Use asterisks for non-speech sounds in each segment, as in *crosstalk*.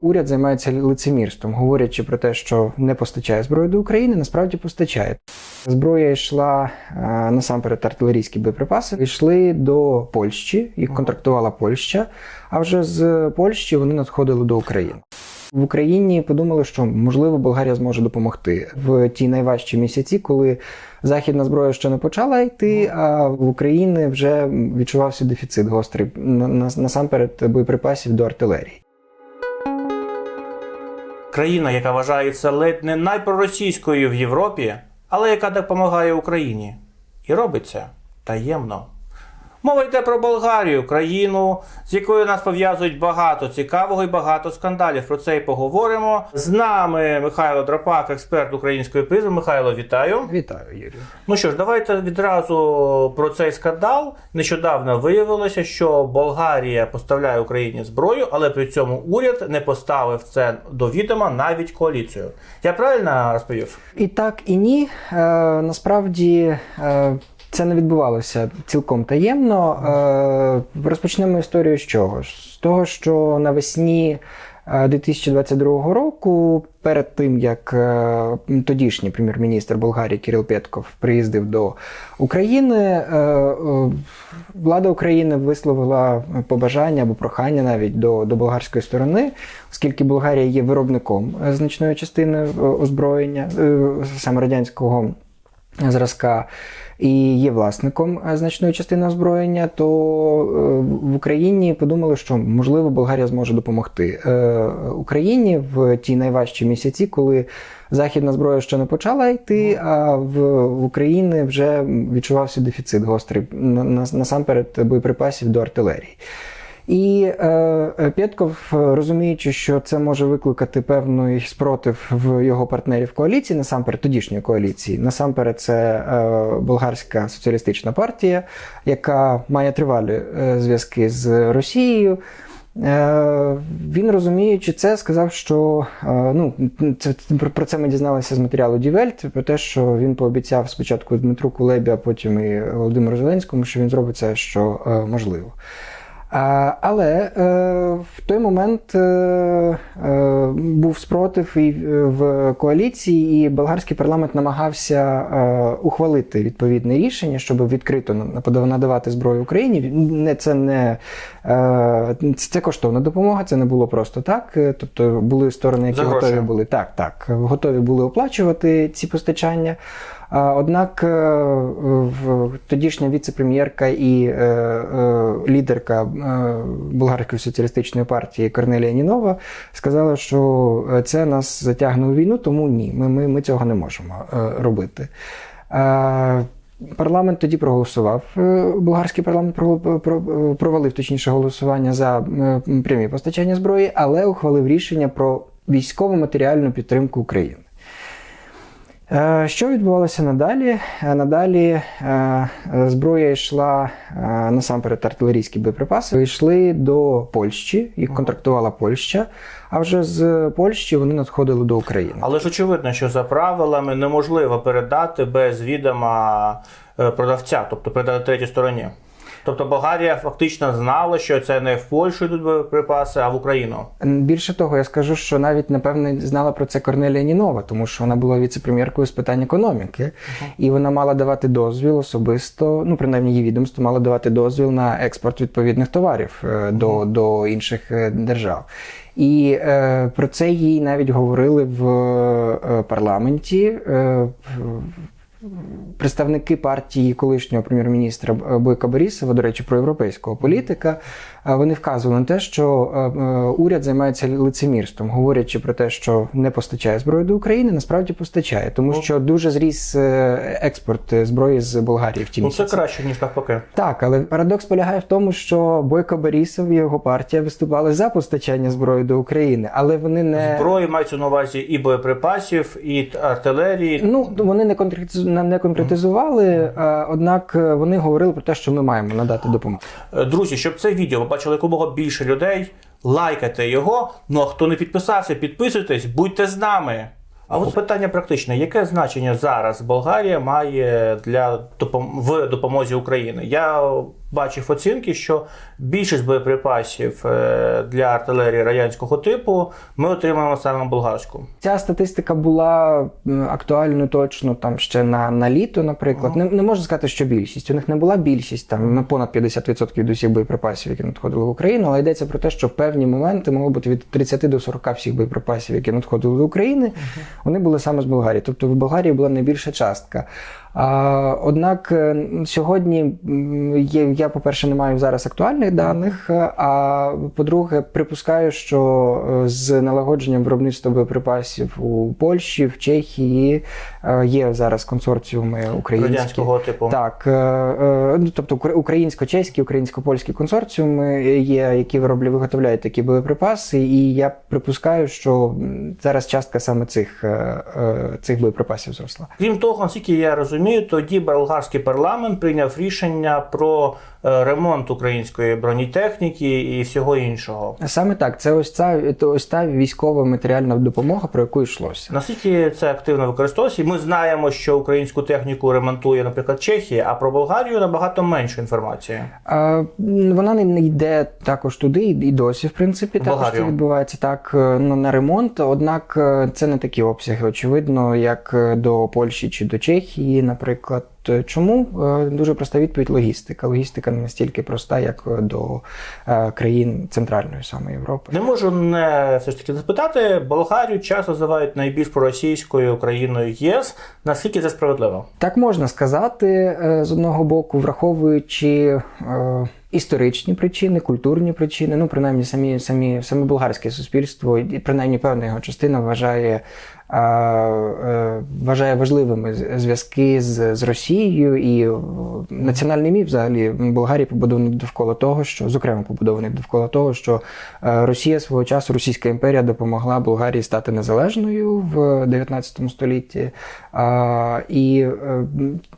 Уряд займається лицемірством, говорячи про те, що не постачає зброю до України, насправді постачає. Зброя йшла е, насамперед артилерійські боєприпаси, йшли до Польщі, їх контрактувала Польща. А вже з Польщі вони надходили до України. В Україні подумали, що можливо Болгарія зможе допомогти в ті найважчі місяці, коли західна зброя ще не почала йти, а в Україні вже відчувався дефіцит гострий на- на- насамперед боєприпасів до артилерії. Країна, яка вважається ледь не найпроросійською в Європі, але яка допомагає Україні. І робиться таємно. Мова йде про Болгарію, країну, з якою нас пов'язують багато цікавого і багато скандалів. Про це і поговоримо. З нами Михайло Драпак, експерт української призми. Михайло, вітаю. Вітаю, Юрію. Ну що ж, давайте відразу про цей скандал. Нещодавно виявилося, що Болгарія поставляє Україні зброю, але при цьому уряд не поставив це до відома навіть коаліцію. Я правильно розповів? І так, і ні. Е, насправді е, це не відбувалося цілком таємно. Е, розпочнемо історію з чого? З того, що навесні. е, 2022 року, перед тим як е, тодішній прем'єр-міністр Болгарії Кирил Петков приїздив до України, е, е, влада України висловила побажання або прохання навіть до, до болгарської сторони, оскільки Болгарія є виробником е, значної частини е, озброєння е, саме радянського зразка. І є власником значної частини озброєння, то е, в Україні подумали, що можливо Болгарія зможе допомогти е, Україні в ті найважчі місяці, коли західна зброя ще не почала йти, а в, Україні вже відчувався дефіцит гострий на- на- насамперед боєприпасів до артилерії. І е, е, Пєтков, е, розуміючи, що це може викликати певний спротив в його партнерів коаліції, насамперед тодішньої коаліції, насамперед, це е, болгарська соціалістична партія, яка має тривалі е, зв'язки з Росією. Е, Він розуміючи це, сказав, що ну це про- це ми дізналися з матеріалу Дівельт, про те, що він пообіцяв спочатку Дмитру Кулебі, а потім і Володимиру Зеленському, що він зробить це, що можливо. Але е, в той момент е, е, був спротив і в коаліції, і болгарський парламент намагався ухвалити відповідне рішення, щоб відкрито на- на- надавати зброю Україні. Це не це коштовна допомога, це не було просто так. Тобто були сторони, які готові були так, так, готові були оплачувати ці постачання. Однак е, тодішня віце-прем'єрка і е, е, лідерка Болгарської соціалістичної партії Корнелія Нінова сказала, що це нас затягне у війну, тому ні, ми, ми, ми цього не можемо робити. Парламент тоді проголосував. Болгарський парламент про- про- провалив точніше голосування за прямі постачання зброї, але ухвалив рішення про військово матеріальну підтримку України. Е, Що відбувалося надалі? Е, Надалі е, зброя йшла насамперед артилерійські боєприпаси, йшли до Польщі, їх контрактувала Польща. А вже з Польщі вони надходили до України. Але ж очевидно, що за правилами неможливо передати без відома продавця, тобто передати третій стороні. Тобто Болгарія фактично знала, що це не в Польщу йдуть боєприпаси, а в Україну. Більше того, я скажу, що навіть напевне знала про це Корнелія Нінова, тому що вона була віце-прем'єркою з питань економіки, і вона мала давати дозвіл особисто, ну принаймні її відомство мало давати дозвіл на експорт відповідних товарів е, до, до інших е, держав. І е, про це їй навіть говорили в е, парламенті. Е, Представники партії колишнього прем'єр-міністра Бойка Борісова, до речі, проєвропейського політика, е, вони вказували на те, що е, е, уряд займається лицемірством, говорячи про те, що не постачає зброю до України, насправді постачає, тому Ну. що дуже зріс е, експорт зброї з Болгарії в ті Ну це краще, ніж навпаки. Так, але парадокс полягає в тому, що Бойко Борисов і його партія виступали за постачання зброї до України, але вони не Зброї мається на увазі і боєприпасів, і арилерії. Ну, вони не не конкретизували, однак вони говорили про те, що ми маємо надати допомогу. Друзі, щоб це відео побачили якомога більше людей, лайкайте його. Ну а хто не підписався, підписуйтесь, будьте з нами. А от питання практичне: яке значення зараз Болгарія має для в допомозі України? Я бачив оцінки, що більшість боєприпасів е, для артилерії радянського типу ми отримаємо саме болгарську. Ця статистика була актуальною точно там ще на, на літо, наприклад. Не, не можна сказати, що більшість. У них не була більшість, там ну, понад 50% від усіх боєприпасів, які надходили в Україну, але йдеться про те, що в певні моменти могло бути від 30 до 40 всіх боєприпасів, які надходили до України, вони були саме з Болгарії. Тобто в Болгарії була найбільша частка. Однак е, сьогодні я, по-перше, не маю зараз актуальних даних. е, А по-друге, припускаю, що е, з налагодженням виробництва боєприпасів у Польщі, в Чехії є зараз консорціуми українські. Радянського типу. Так, ну, тобто укра- українсько-чеські, українсько-польські консорціуми є, які вироблю, виготовляють такі боєприпаси, і я припускаю, що зараз частка саме цих, цих боєприпасів зросла. Крім того, наскільки я розумію, тоді болгарський парламент прийняв рішення про е, ремонт української бронетехніки і всього іншого. Саме так, це ось ця це ось та військова матеріальна допомога, про яку йшлося. Наскільки це активно використовується? І Ми знаємо, що українську техніку ремонтує, наприклад, Чехія, а про Болгарію набагато менше інформації. А, вона не, йде також туди, і досі, в принципі, також це відбувається так е, на, на ремонт. Однак е, це не такі обсяги, очевидно, як до Польщі чи до Чехії, наприклад. Е, Чому Е, дуже проста відповідь логістика. Логістика не настільки проста, як до е, країн Центральної саме Європи. Не можу не все ж таки не спитати. Болгарію часто називають найбільш проросійською країною ЄС. Наскільки це справедливо? Так можна сказати, з одного боку, враховуючи історичні причини, культурні причини, ну принаймні самі, самі саме болгарське суспільство, і принаймні певна його частина вважає. е, е, Вважає важливими зв'язки з, з Росією і е, національний міф взагалі Болгарії побудований довкола того, що зокрема побудований довкола того, що е, Росія свого часу, Російська імперія допомогла Болгарії стати незалежною в 19 столітті. А, І е,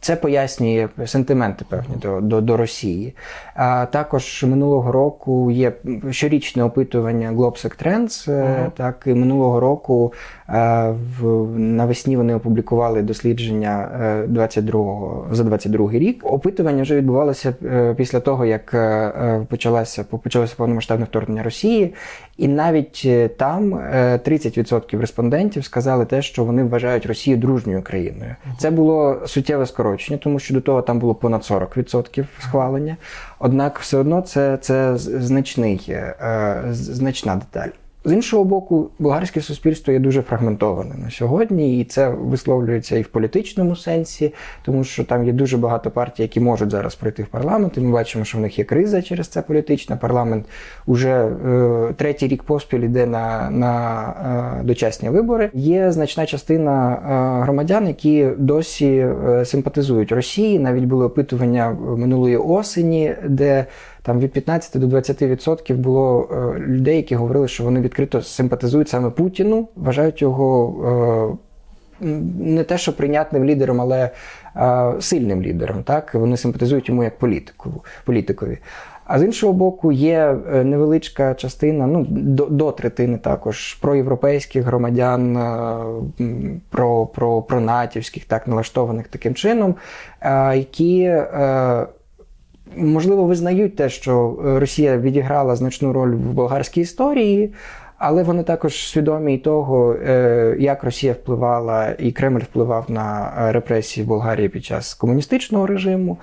це пояснює сентименти певні до, до, до Росії. А також минулого року є щорічне опитування Globsec Trends. е, Так, і минулого року е, в навесні вони опублікували дослідження е, 22 за 22 рік. Опитування вже відбувалося після того, як почалося почалося повномасштабне вторгнення Росії, і навіть там е, 30% респондентів сказали те, що вони вважають Росію дружньою країною. Це було суттєве скорочення, тому що до того там було понад 40% схвалення. Однак, все одно це, це значний, е, значна деталь. З іншого боку, болгарське суспільство є дуже фрагментоване на сьогодні, і це висловлюється і в політичному сенсі, тому що там є дуже багато партій, які можуть зараз пройти в парламент. І ми бачимо, що в них є криза через це політична. Парламент уже е, третій рік поспіль іде на, на е, дочасні вибори. Є значна частина е, громадян, які досі е, симпатизують Росії. Навіть були опитування минулої осені, де там від 15 до 20% було е, людей, які говорили, що вони відкрито симпатизують саме Путіну, вважають його е, не те, що прийнятним лідером, але е, сильним лідером. Так вони симпатизують йому як політику, політикові. А з іншого боку, є невеличка частина, ну до, до третини також проєвропейських громадян, м, про, про, пронатівських, так налаштованих таким чином, які. Можливо, визнають те, що е, Росія відіграла значну роль в болгарській історії, але вони також свідомі й того, е, як Росія впливала і Кремль впливав на е, репресії в Болгарії під час комуністичного режиму.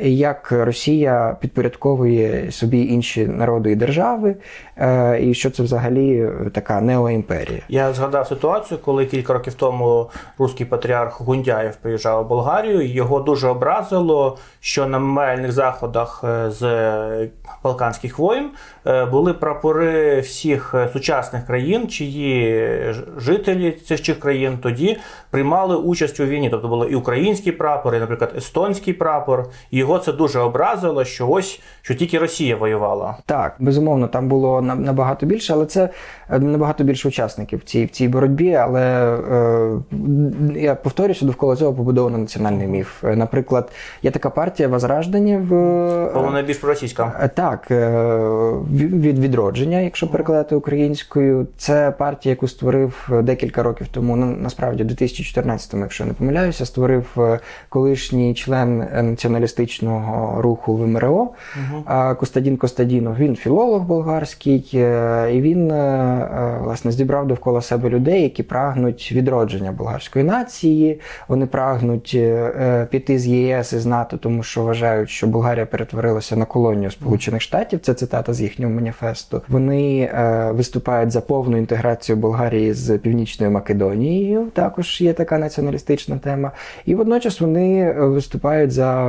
Як Росія підпорядковує собі інші народи і держави, е, і що це взагалі е, така неоімперія. Я згадав ситуацію, коли кілька років тому руський патріарх Гундяєв приїжджав в Болгарію. Його дуже образило, що на меморіальних заходах е, з Балканських воєн е, були прапори всіх е, сучасних країн, чиї жителі цих країн тоді приймали участь у війні. Тобто були і український прапор, і, наприклад, естонський прапор. І його це дуже образило, що ось що тільки Росія воювала. Так, безумовно, там було на- набагато більше, але це е, набагато більше учасників в цій, в цій боротьбі. Але е, я повторюся, довкола цього побудований національний міф. Е, Наприклад, є така партія Возраждання в вона найбільш проросійська. Е, Так, е, ві- від відродження, якщо перекладати українською, це партія, яку створив е, декілька років тому. Ну насправді, в 2014-му, якщо я не помиляюся, створив е, колишній член націоналістичного руху в МРО. А Костадін Костадінов, він філолог болгарський, е, і він е, е, власне зібрав довкола себе людей, які прагнуть відродження болгарської нації. Вони прагнуть піти з ЄС і з НАТО, тому що вважають, що Болгарія перетворилася на колонію Сполучених Штатів. Це цитата з їхнього маніфесту. Вони виступають за повну інтеграцію Болгарії з Північною Македонією. Також є така націоналістична тема. І водночас вони виступають за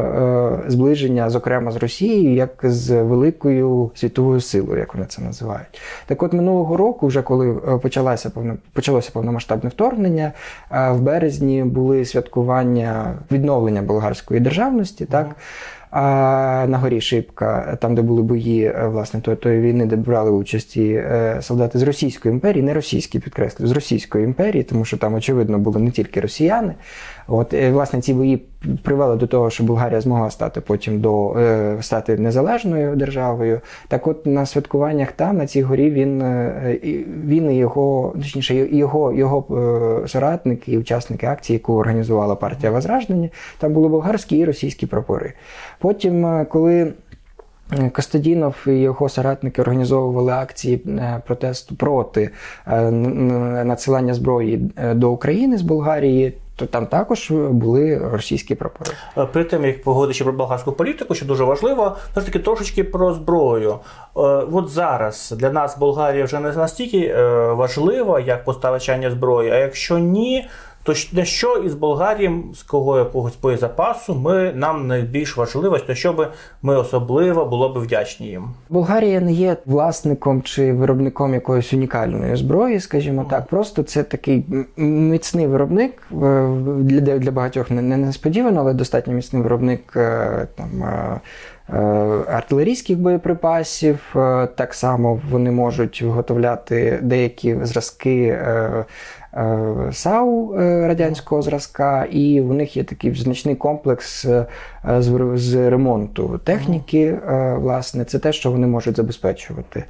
зближення, зокрема з Росією, як з великою світовою силою, як вони це називають. Так от минулого року, вже коли е, почалося повно, почалося повномасштабне вторгнення, е, в березні були святкування відновлення болгарської державності. Так. А на горі Шипка, там, де були бої е, власне тої, тої війни, де брали участь і е, солдати з Російської імперії, не російські підкреслю, з Російської імперії, тому що там очевидно були не тільки росіяни. От е, власне ці бої привели до того, що Болгарія змогла стати потім до е, стати незалежною державою. Так, от на святкуваннях там на цій горі він е, він і його, точніше, його його е, соратники і учасники акції, яку організувала партія Возраження, там були болгарські і російські прапори. Потім, коли Костадінов і його соратники організовували акції протесту проти надсилання зброї до України з Болгарії, то там також були російські прапори. При тим як поговорити про болгарську політику, що дуже важливо, все ж таки трошечки про зброю. Е, От зараз для нас Болгарія вже не настільки е, важлива, як постачання зброї. А якщо ні, то на що із Болгарії, з кого якогось боєзапасу, ми нам найбільш важливо, на що би ми особливо було б вдячні їм. Болгарія не є власником чи виробником якоїсь унікальної зброї, скажімо так. Просто це такий міцний виробник е, для, для багатьох не, не несподівано, але достатньо міцний виробник е, там. е, Артилерійських боєприпасів так само вони можуть виготовляти деякі зразки САУ е, радянського зразка, і у них є такий значний комплекс е, з, з ремонту техніки. е, Власне, це те, що вони можуть забезпечувати.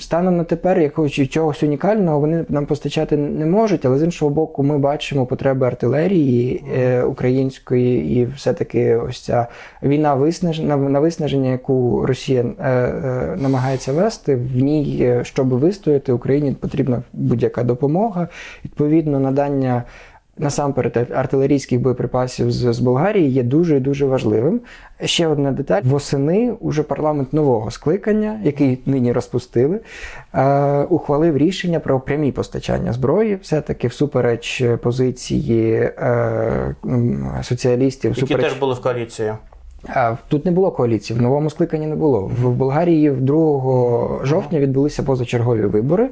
Станом на тепер якогось чогось унікального вони нам постачати не можуть, але з іншого боку, ми бачимо потреби артилерії е, української, і все-таки ось ця війна виснажена на виснаження, яку Росія е, е, намагається вести. В ній, е, щоб вистояти, Україні потрібна будь-яка допомога. Відповідно, надання. Насамперед, артилерійських боєприпасів з, з Болгарії є дуже дуже важливим. Ще одна деталь: восени уже парламент нового скликання, який нині розпустили, е, ухвалив рішення про прямі постачання зброї, все-таки всупереч позиції е, соціалістів, Які всупереч теж були в коаліції. А, Тут не було коаліції, в новому скликанні не було. В Болгарії 2 жовтня відбулися позачергові вибори.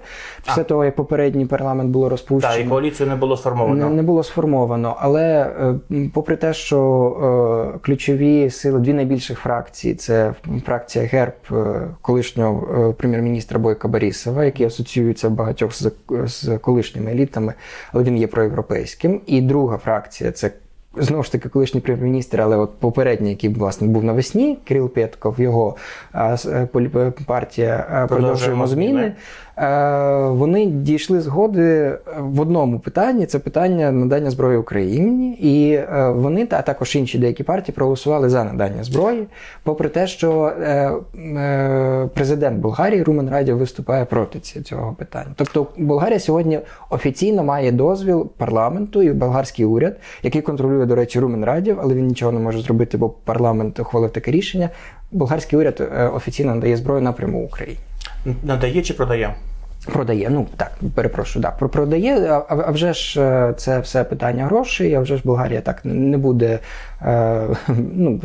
Після того, як попередній парламент було Так, і коаліцію не було сформовано. Не, не було сформовано, але е, попри те, що е, ключові сили, дві найбільших фракції це фракція ГЕРБ е, колишнього е, прем'єр-міністра Бойка Борисова, який асоціюється багатьох з, з колишніми елітами, але він є проєвропейським. І друга фракція це. Знову ж таки, колишній прем'єр-міністр, але от попередній, який власне був навесні, Кирил Петков, його с- е, партія а, продовжуємо зміни. Е, Вони дійшли згоди в одному питанні: це питання надання зброї Україні, і е, вони та також інші деякі партії проголосували за надання зброї, попри те, що е, президент Болгарії Румен Радів виступає проти цього питання. Тобто Болгарія сьогодні офіційно має дозвіл парламенту і болгарський уряд, який контролює, до речі, Румен Радів, але він нічого не може зробити, бо парламент ухвалив таке рішення. Болгарський уряд офіційно надає зброю напряму Україні. Надає чи продає? Продає, ну так, перепрошую, да, про- продає, а, а вже ж е, це все питання грошей, а вже ж Болгарія так не буде, е, *laughs* ну,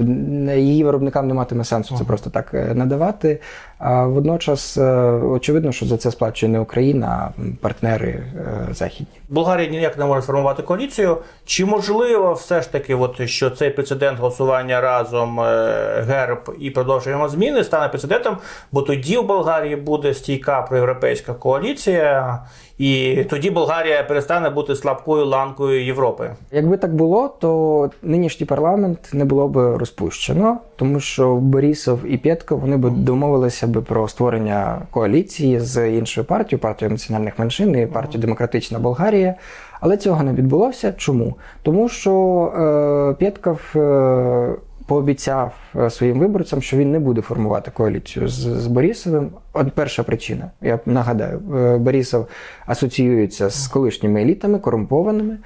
її виробникам не матиме сенсу це просто так е, надавати. А водночас, очевидно, що за це сплачує не Україна, а партнери е, західні. Болгарія ніяк не може сформувати коаліцію. Чи можливо все ж таки, от, що цей прецедент голосування разом е, ГЕРБ і продовжуємо зміни стане прецедентом, бо тоді в Болгарії буде стійка проєвропейська коаліція. Коаліція, і тоді Болгарія перестане бути слабкою ланкою Європи. Якби так було, то нинішній парламент не було б розпущено, тому що Борісов і Пєтков вони б домовилися б про створення коаліції з іншою партією, партією національних меншин і партією Демократична Болгарія. Але цього не відбулося. Чому? Тому що е, Пєтков е, пообіцяв е, своїм виборцям, що він не буде формувати коаліцію з, з Борісовим. От перша причина. Я нагадаю, е, Борісов асоціюється з колишніми елітами, корумпованими.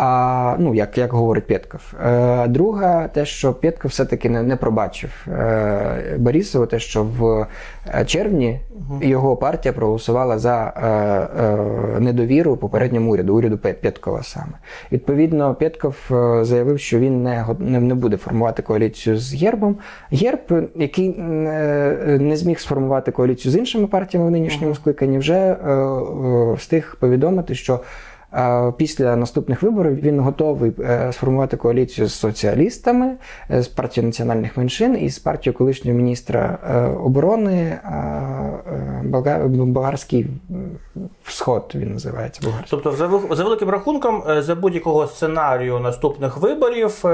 А ну як, як говорить Пєтков. Е, друга, те, що Пєтков все-таки не, не пробачив е, Борісову, те, що в е, червні його партія проголосувала за е, е, недовіру попередньому уряду, уряду Пє- Пєткова саме. Відповідно, Пєтков е, заявив, що він не, не, не буде формувати коаліцію з Гербом. Герб, який е, не зміг сформувати коаліцію з іншими партіями в нинішньому скликанні, вже е, е, встиг повідомити, що Після наступних виборів він готовий е, сформувати коаліцію з соціалістами, е, з партією національних меншин і з партією колишнього міністра е, оборони Болгарський Сход. Він називається Болгарський. Тобто, за, великим рахунком, за будь-якого сценарію наступних виборів,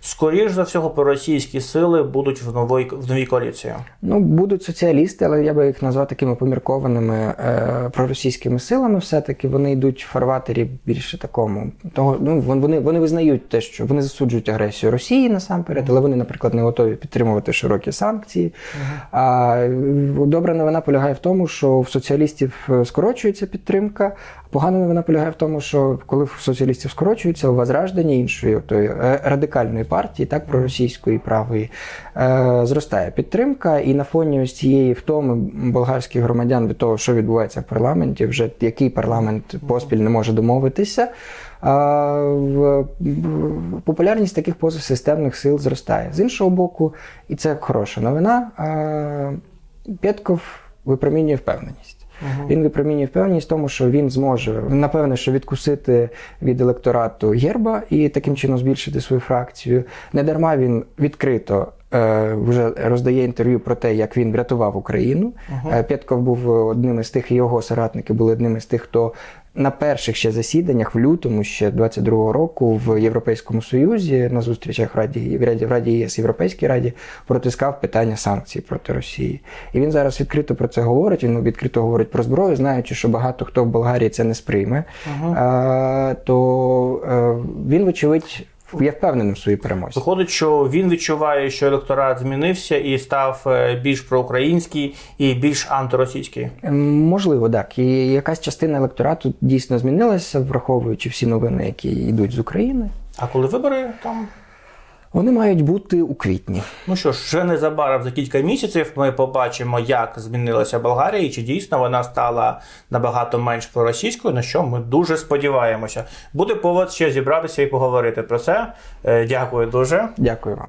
скоріш за всього, проросійські сили будуть в новій в новій коаліції. Ну, будуть соціалісти, але я би їх назвав такими поміркованими проросійськими силами. Все-таки вони йдуть в фарватері більше такому. Того, ну, вони, вони визнають те, що вони засуджують агресію Росії насамперед, але вони, наприклад, не готові підтримувати широкі санкції. А добра новина полягає в тому, що в соціалістів е, скорочується підтримка. Погана новина полягає в тому, що коли в соціалістів скорочується, у Возражданні іншої тої е, радикальної партії, так проросійської правої, е, зростає підтримка, і на фоні ось цієї втоми болгарських громадян від того, що відбувається в парламенті, вже який парламент поспіль не може домовитися. А, в- в- популярність таких позасистемних сил зростає. З іншого боку, і це хороша новина. а, Пєтков випромінює впевненість. Він випромінює впевненість в тому, що він зможе напевне, що відкусити від електорату герба і таким чином збільшити свою фракцію. Недарма він відкрито. е, Вже роздає інтерв'ю про те, як він врятував Україну. Е, Пєтков був одним із тих, і його соратники були одним із тих, хто на перших ще засіданнях в лютому ще 22-го року в Європейському Союзі на зустрічах в Раді в Раді, в Раді ЄС Європейській Раді протискав питання санкцій проти Росії. І він зараз відкрито про це говорить. Він відкрито говорить про зброю, знаючи, що багато хто в Болгарії це не сприйме. Е, то а, він, вочевидь, є впевненим в своїй перемозі. Виходить, що він відчуває, що електорат змінився і став е, більш проукраїнський і більш антиросійський. Ем, Можливо, так. І якась частина електорату дійсно змінилася, враховуючи всі новини, які йдуть з України. А коли вибори там. Вони мають бути у квітні. Ну що ж, вже незабаром за кілька місяців ми побачимо, як змінилася Болгарія, і чи дійсно вона стала набагато менш проросійською, на що ми дуже сподіваємося. Буде повод ще зібратися і поговорити про це. Е, Дякую дуже. Дякую вам.